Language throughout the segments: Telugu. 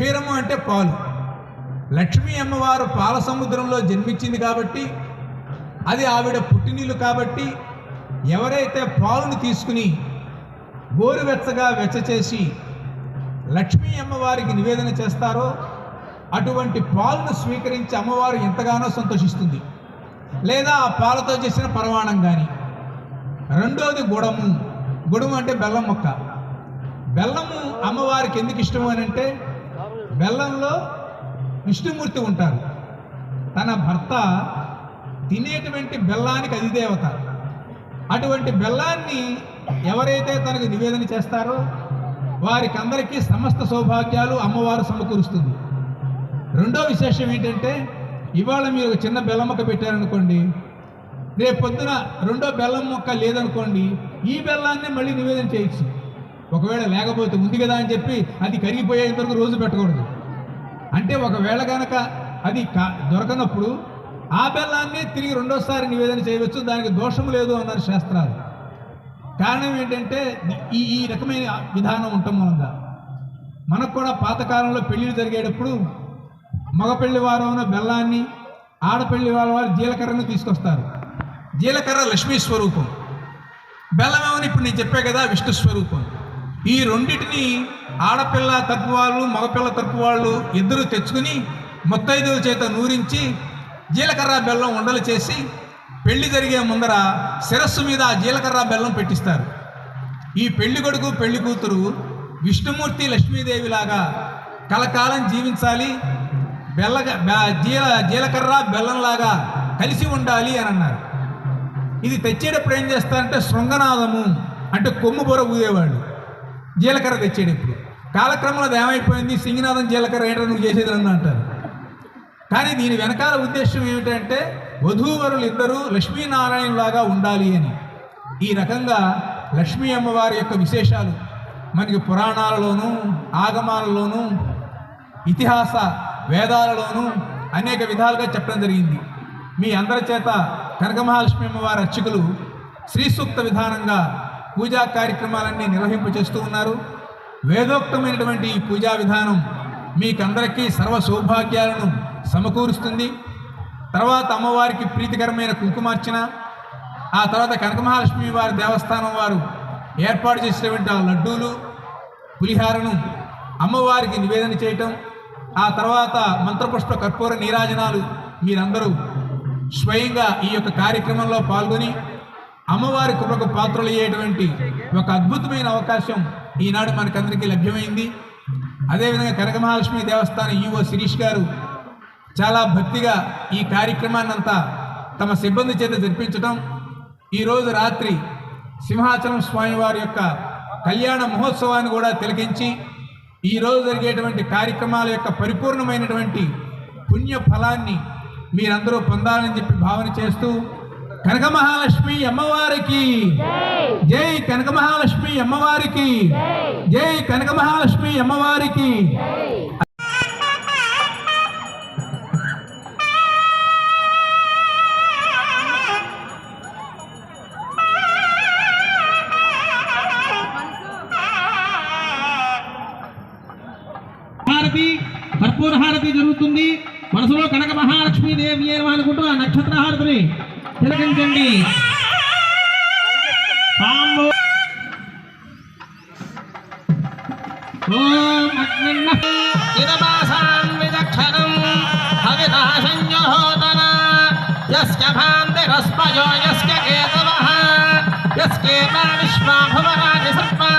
క్షీరము అంటే పాలు. లక్ష్మీ అమ్మవారు పాల సముద్రంలో జన్మించింది కాబట్టి అది ఆవిడ పుట్టినీళ్ళు కాబట్టి ఎవరైతే పాలును తీసుకుని గోరువెచ్చగా వెచ్చచేసి లక్ష్మీ అమ్మవారికి నివేదన చేస్తారో అటువంటి పాలను స్వీకరించి అమ్మవారు ఎంతగానో సంతోషిస్తుంది. లేదా ఆ పాలతో చేసిన పరమాణం కానీ రెండోది గుడము. గుడము అంటే బెల్లం మొక్క. బెల్లము అమ్మవారికి ఎందుకు ఇష్టం అని అంటే బెల్లంలో విష్ణుమూర్తి ఉంటారు. తన భర్త తినేటువంటి బెల్లానికి అధిదేవత. అటువంటి బెల్లాన్ని ఎవరైతే తనకు నివేదన చేస్తారో వారికి అందరికీ సమస్త సౌభాగ్యాలు అమ్మవారు సమకూరుస్తుంది. రెండో విశేషం ఏంటంటే ఇవాళ మీరు ఒక చిన్న బెల్లం మొక్క పెట్టారనుకోండి రేపు పొద్దున రెండో బెల్లం మొక్క లేదనుకోండి ఈ బెల్లాన్ని మళ్ళీ నివేదన చేయొచ్చు. ఒకవేళ లేకపోతే ఉంది కదా అని చెప్పి అది కరిగిపోయేంత వరకు రోజు పెట్టకూడదు. అంటే ఒకవేళ కనుక అది కా- దొరకనప్పుడు ఆ బెల్లాన్ని తిరిగి రెండోసారి నివేదన చేయవచ్చు దానికి దోషం లేదు అన్నారు శాస్త్రాలు. కారణం ఏంటంటే ఈ ఈ రకమైన విధానం ఉండటం మూలంగా మనకు కూడా పాతకాలంలో పెళ్ళిళ్ళు జరిగేటప్పుడు మగ వారు ఉన్న బెల్లాన్ని ఆడపెళ్ళి వాళ్ళ వారు జీలకర్రను తీసుకొస్తారు. జీలకర్ర లక్ష్మీ స్వరూపం. బెల్లమేమని ఇప్పుడు నేను చెప్పే కదా విష్ణు స్వరూపం. ఈ రెండింటిని ఆడపిల్ల తరపు వాళ్ళు మగపిల్ల తరపు వాళ్ళు ఇద్దరు తెచ్చుకుని ముత్తైదుల చేత నూరించి జీలకర్ర బెల్లం ఉండలు చేసి పెళ్ళి జరిగే ముందర శిరస్సు మీద జీలకర్ర బెల్లం పెట్టిస్తారు. ఈ పెళ్ళి కొడుకు పెళ్ళి కూతురు విష్ణుమూర్తి లక్ష్మీదేవిలాగా కలకాలం జీవించాలి బెల్ల జీల జీలకర్ర బెల్లంలాగా కలిసి ఉండాలి అని అన్నారు. ఇది తెచ్చేటప్పుడు ఏం చేస్తారంటే శృంగనాదము అంటే కొమ్ము బొర ఊదేవాళ్ళు. జీలకర్ర తెచ్చేటప్పుడు కాలక్రమంలో అది ఏమైపోయింది? సింగినాదం జీలకర్ర ఏంటో నువ్వు చేసేది అని అంటారు. కానీ దీని వెనకాల ఉద్దేశం ఏమిటంటే వధూవరులు ఇద్దరూ లక్ష్మీనారాయణలాగా ఉండాలి అని. ఈ రకంగా లక్ష్మీ అమ్మవారి యొక్క విశేషాలు మనకి పురాణాలలోనూ ఆగమాలలోనూ ఇతిహాస వేదాలలోనూ అనేక విధాలుగా చెప్పడం జరిగింది. మీ అందరి చేత కనకమహాలక్ష్మి అమ్మవారి అర్చకులు శ్రీ సూక్త విధానంగా పూజా కార్యక్రమాలన్నీ నిర్వహింప చేస్తూ ఉన్నారు. వేదోక్తమైనటువంటి ఈ పూజా విధానం మీకందరికీ సర్వ సౌభాగ్యాలను సమకూరుస్తుంది. తర్వాత అమ్మవారికి ప్రీతికరమైన కుంకుమార్చన ఆ తర్వాత కనక మహాలక్ష్మి వారి దేవస్థానం వారు ఏర్పాటు చేసినటువంటి ఆ లడ్డూలు పులిహారను అమ్మవారికి నివేదన చేయటం ఆ తర్వాత మంత్రపుష్ప కర్పూర నీరాజనాలు మీరందరూ స్వయంగా ఈ యొక్క కార్యక్రమంలో పాల్గొని అమ్మవారి కృపకు పాత్రలయ్యేటువంటి ఒక అద్భుతమైన అవకాశం ఈనాడు మనకందరికీ లభ్యమైంది. అదేవిధంగా కనక మహాలక్ష్మి దేవస్థానం ఈవో శిరీష్ గారు చాలా భక్తిగా ఈ కార్యక్రమాన్ని అంతా తమ సిబ్బంది చేత జరిపించడం ఈరోజు రాత్రి సింహాచలం స్వామివారి యొక్క కళ్యాణ మహోత్సవాన్ని కూడా తిలకించి ఈరోజు జరిగేటువంటి కార్యక్రమాల యొక్క పరిపూర్ణమైనటువంటి పుణ్య ఫలాన్ని మీరందరూ పొందాలని చెప్పి భావన చేస్తూ కనక మహాలక్ష్మి అమ్మవారికి. జై. కనక మహాలక్ష్మి అమ్మవారికి. జై. కనక మహాలక్ష్మి అమ్మవారికి. హారతి కర్పూర హారతి జరుగుతుంది. మనసులో కనక మహాలక్ష్మి దేవి అని అనుకుంటూ ఆ నక్షత్ర హారతిని తిలకించండి సాంబో ఓం అగ్నిన్న ఇదమాసాన్ విదక్షణం హవితా సంయోహోదన యస్య భాంతిరస్మయో యస్య కేతవః యస్కేతా విశ్వా భువనాని సర్వా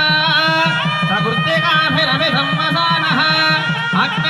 సకృత్తికాభిరమిధం వసానః అగ్నిర్నో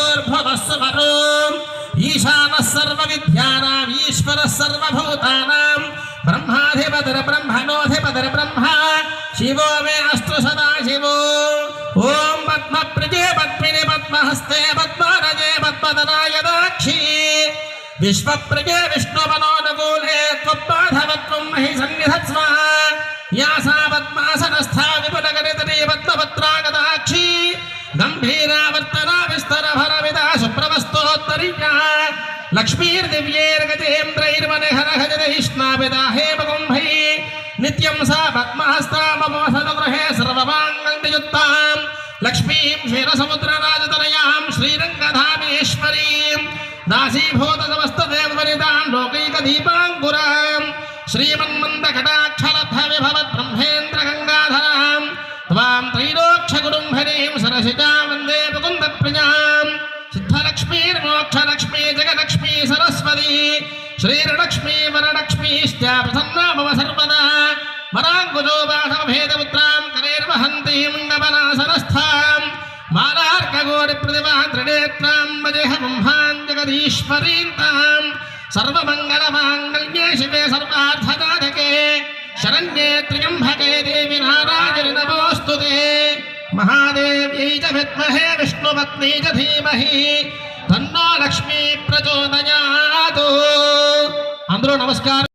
सर्वविद्यानामीश्वरः सर्वभूतानाम् ब्रह्माधिपतिर्ब्रह्मणोऽधिपतिर्ब्रह्मा। ब्रह्मा शिवो मे अष्टुशदा शिवो। ॐ पद्मप्रजे पद्मिनि पद्महस्ते पद्मरजे पद्मदनाय दाक्षी विश्वप्रजे विष्णुमनोनुकूले त्वबाधवत्वं महि सन्निधत्स्व। या पद्मासनस्था विपुलगणितरी पद्मपत्रागदाक्षी गम्भीरावर्त लक्ष्मीर्दिव्यैर्गतिहेन्द्रैर्वनहरहजहिष्णाभिदाहेमकुम्भै नित्यं सा पद्महस्तामपवसनुगृहे सर्वपाङ्गङ्गयुक्तां लक्ष्मीं क्षीरसमुद्रराजतनयां श्रीरङ्गधामेश्वरीं। दासीभूतसमस्तदेववनितां लोकैकदीपाङ्कुरां। श्रीमन्मन्दकटाक्षलब्धविभव श्रीरलक्ष्मी वरलक्ष्मीश्चा प्रसन्ना सर्वदा। वराङ्कुजोपासमभेदपुत्रां करेर्वहन्तीं गमनासनस्थां मालार्कगोरिप्रतिभात्रिनेत्रां वजेह शिवे सर्वार्थदाधके शरण्ये त्र्यम्भके देवी नारायणि नमोस्तु ते। च विद्महे विष्णुपत्नी धीमह। तन्नो लक्ष्मी प्रचोदयात्। నమస్కారం